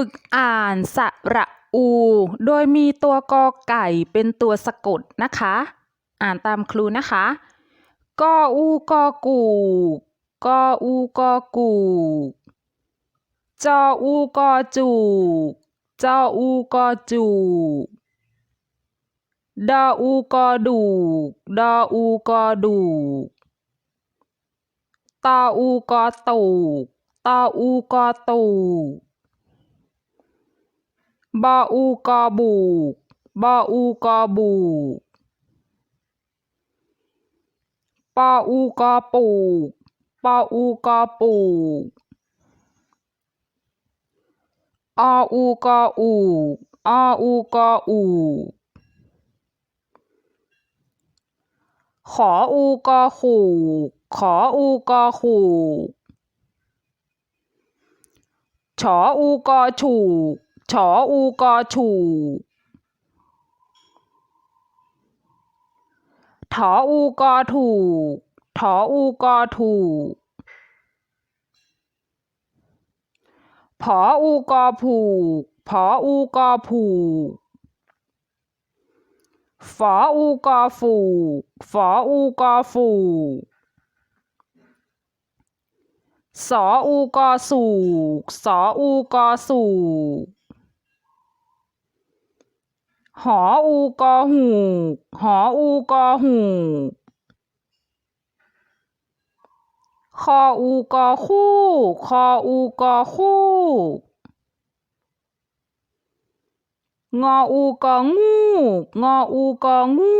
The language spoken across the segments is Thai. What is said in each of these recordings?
ฝึกอ่านสระอู โดยมีตัวกอไก่เป็นตัวสะกดนะคะ อ่านตามครูนะคะกออูกอกูกออูกอกูจออูกอจูจออูกอจูดออูกอดูดออูกอดูตออูกอตูตออูกอตู บออูกอบูบออูกอบูปออูกอปูปออูกอปูออูกออูออูกออูขออูกอขู่ขออูกอขู่ฉออูกอฉูก ฉออูกอฉูกถออูกอถูกถออูกอถูกผออูกอผูกผออูกอผูกฝออูกอฝูกฝออูกอฝูกสออูกอสูกสออูกอสูก หออูกอหูกหออูกอหูกคออูกอคู่ คออูกอคู่ งออูกองูงออูกองู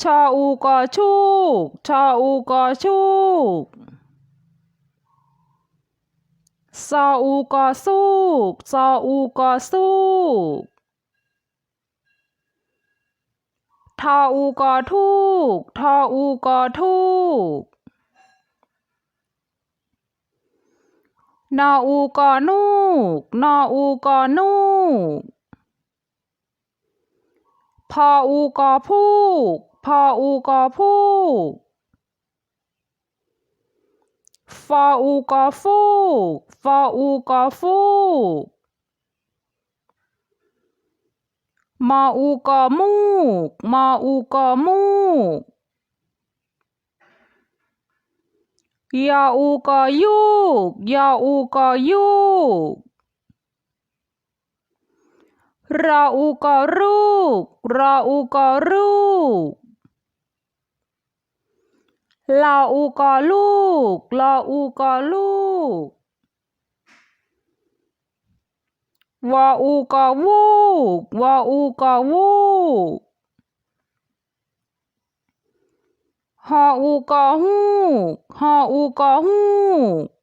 ชออูกอชูกชออูกอชูก ซออูกอสูกซออูกอสูกทออูกอทูกทออูกอทูกนออูกอนูกนออูกอนูกพออูกอพูกพออูกอพูก ฟออูกอฟูกฟออูกอฟูกมออูกอมูกมออูกอมูกยออูกอยูกยออูกอยูกรออูกอรูกรออูกอรูก ลออูกอลูก ลออูกอลูก วออูกอวูก วออูกอวูกฮออูกอฮูก ฮออูกอฮูก